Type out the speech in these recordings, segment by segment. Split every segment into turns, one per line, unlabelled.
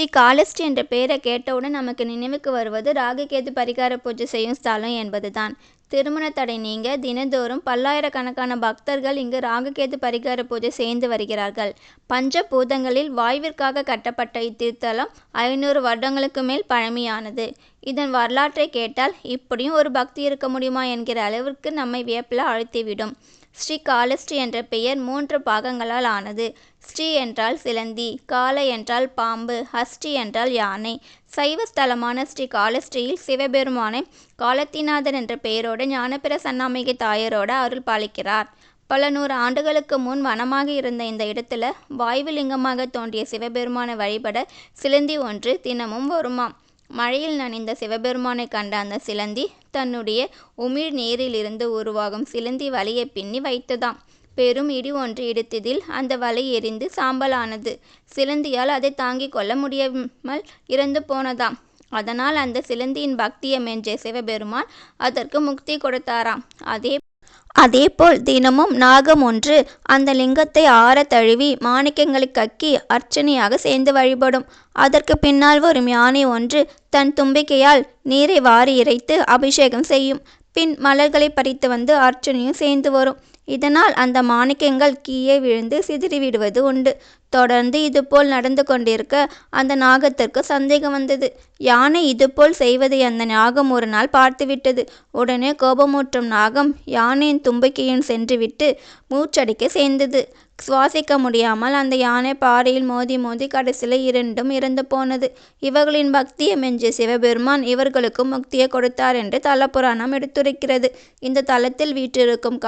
ஸ்ரீ காளஸ்ரீ என்ற பெயரை கேட்டவுடன் நமக்கு நினைவுக்கு வருவது ராகுகேது பரிகார பூஜை செய்யும் ஸ்தலம் என்பதுதான். திருமண தடை நீங்க தினந்தோறும் பல்லாயிரக்கணக்கான பக்தர்கள் இங்கு ராகுகேது பரிகார பூஜை செய்து வருகிறார்கள். பஞ்ச பூதங்களில் வாய்விற்காக கட்டப்பட்ட இத்திருத்தலம் ஐநூறு வருடங்களுக்கு மேல் பழமையானது. இதன் வரலாற்றை கேட்டால் இப்படியும் ஒரு பக்தி இருக்க முடியுமா என்கிற அளவிற்கு நம்மை வியப்பில் அழுத்திவிடும் ஸ்ரீ காலஸ்ரீ என்ற பெயர் மூன்று பாகங்களால் ஆனது. ஸ்ரீ என்றால் சிலந்தி கால என்றால் பாம்பு ஹஸ்டி என்றால் யானை. சைவ ஸ்தலமான ஸ்ரீ காலஸ்ரீயில் சிவபெருமானை காலத்திநாதர் என்ற பெயரோடு ஞானபிர சன்னாமிகை தாயரோடு அருள் பாலிக்கிறார். பல நூறு ஆண்டுகளுக்கு முன் வனமாக இருந்த இந்த இடத்துல வாயுலிங்கமாக தோன்றிய சிவபெருமானை வழிபட சிலந்தி ஒன்று தினமும் வருமாம். மழையில் நனைந்த சிவபெருமானை கண்ட அந்த சிலந்தி தன்னுடைய உமிழ் நீரிலிருந்து உருவாகும் சிலந்தி வலையை பின்னி வைத்ததாம். பெரும் இடி ஒன்று இடித்ததில் அந்த வலை எரிந்து சாம்பலானது. சிலந்தியால் அதை தாங்கிக் கொள்ள முடியாமல் இறந்து போனதாம். அதனால் அந்த சிலந்தியின் பக்தியை மென்ற சிவபெருமான் அதற்கு முக்தி கொடுத்தாராம். அதே அதேபோல் தினமும் நாகம் ஒன்று அந்த லிங்கத்தை ஆற தழுவி மாணிக்கங்களை கக்கி அர்ச்சனையாக சேர்ந்து வழிபடும். அதற்கு பின்னால் வரும் யானை ஒன்று தன் தும்பிக்கையால் நீரை வாரி இறைத்து அபிஷேகம் செய்யும். பின் மலர்களை பறித்து வந்து அர்ச்சனையும் சேர்ந்து வரும். இதனால் அந்த மாணிக்கங்கள் கீழே விழுந்து சிதறிவிடுவது உண்டு. தொடர்ந்து இதுபோல் நடந்து கொண்டிருக்க அந்த நாகத்திற்கு சந்தேகம் வந்தது. யானை இதுபோல் செய்வதை அந்த நாகம் ஒரு நாள் பார்த்துவிட்டது. உடனே கோபமூற்றும் நாகம் யானையின் தும்பிக்கையின் சென்றுவிட்டு மூச்சடிக்க சேர்ந்தது. சுவாசிக்க முடியாமல் அந்த யானை பாறையில் மோதி மோதி கடைசியில் இரண்டும் இறந்து போனது. இவர்களின் பக்தியை மெஞ்சிய சிவபெருமான் இவர்களுக்கும் முக்தியை கொடுத்தார் என்று தலப்புராணம் எடுத்துரைக்கிறது. இந்த தலத்தில் வீற்றிருக்கும்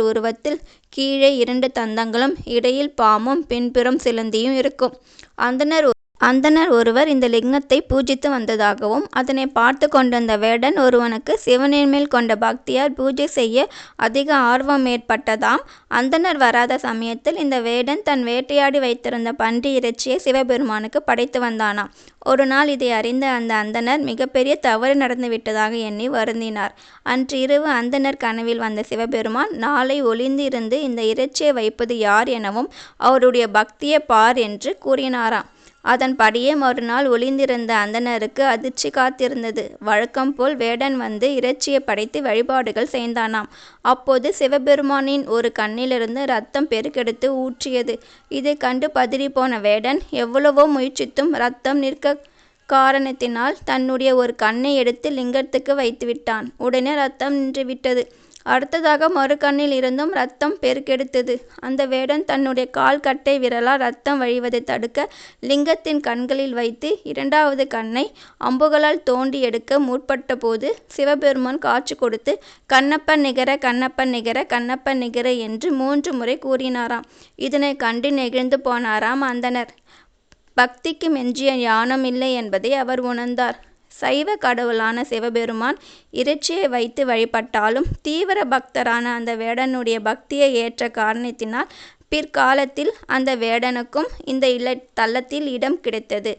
காலத்திநாதர் உருவத்தில் கீழே இரண்டு தந்தங்களும் இடையில் பாம்பும் பின்புறம் சிலந்தியும் இருக்கும். அந்தனர் அந்தனர் ஒருவர் இந்த லிங்கத்தை பூஜித்து வந்ததாகவும் அதனை பார்த்து கொண்டிருந்த வேடன் ஒருவனுக்கு சிவனின் மேல் கொண்ட பக்தியால் பூஜை செய்ய அதிக ஆர்வம் ஏற்பட்டதாம். அந்தனர் வராத சமயத்தில் இந்த வேடன் தன் வேட்டையாடி வைத்திருந்த பன்றி இறைச்சியை சிவபெருமானுக்கு படைத்து வந்தானாம். ஒரு நாள் இதை அறிந்த அந்த அந்தனர் மிகப்பெரிய தவறு நடந்துவிட்டதாக எண்ணி வருந்தினார். அன்று இரவு அந்தனர் கனவில் வந்த சிவபெருமான் நாளை ஒளிந்திருந்து இந்த இறைச்சியை வைப்பது யார் எனவும் அவருடைய பக்தியை பார் என்று கூறினாராம். அதன்படியே மறுநாள் ஒளிந்திருந்த அந்தணருக்கு அதிர்ச்சி காத்திருந்தது. வழக்கம் போல் வேடன் வந்து இறைச்சியை படைத்து வழிபாடுகள் செய்தானாம். அப்போது சிவபெருமானின் ஒரு கண்ணிலிருந்து ரத்தம் பெருக்கெடுத்து ஊற்றியது. இதை கண்டு பதறிப்போன வேடன் எவ்வளவோ முயற்சித்தும் ரத்தம் நிற்க காரணத்தினால் தன்னுடைய ஒரு கண்ணை எடுத்து லிங்கத்துக்கு வைத்துவிட்டான். உடனே ரத்தம் நின்றுவிட்டது. அடுத்ததாக மறு கண்ணில் இருந்தும் ரத்தம் பெருக்கெடுத்தது. அந்த வேடன் தன்னுடைய கால் கட்டை விரலால் ரத்தம் வழிவதை தடுக்க லிங்கத்தின் கண்களில் வைத்து இரண்டாவது கண்ணை அம்புகளால் தோண்டி எடுக்க முற்பட்டபோது சிவபெருமான் காட்சி கொடுத்து கண்ணப்பன் நிகர கண்ணப்பன் நிகர கண்ணப்பன் நிகர என்று மூன்று முறை கூறினாராம். இதனை கண்டு நெகிழ்ந்து போனாராம் அந்தனர் பக்திக்கு மெஞ்சிய ஞானம் இல்லை என்பதை அவர் உணர்ந்தார். சைவ கடவுளான சிவபெருமான் இறைச்சியை வைத்து வழிபட்டாலும் தீவிர பக்தரான அந்த வேடனுடைய பக்தியை ஏற்ற காரணத்தினால் பிற்காலத்தில் அந்த வேடனுக்கும் இந்த இல்ல தள்ளத்தில் இடம் கிடைத்தது.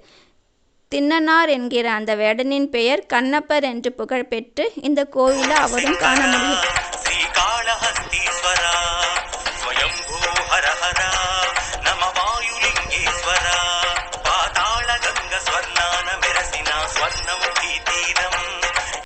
தின்னனார் என்கிற அந்த வேடனின் பெயர் கண்ணப்பர் என்று புகழ்பெற்று இந்த கோயிலை அவரும் காண முடியும்.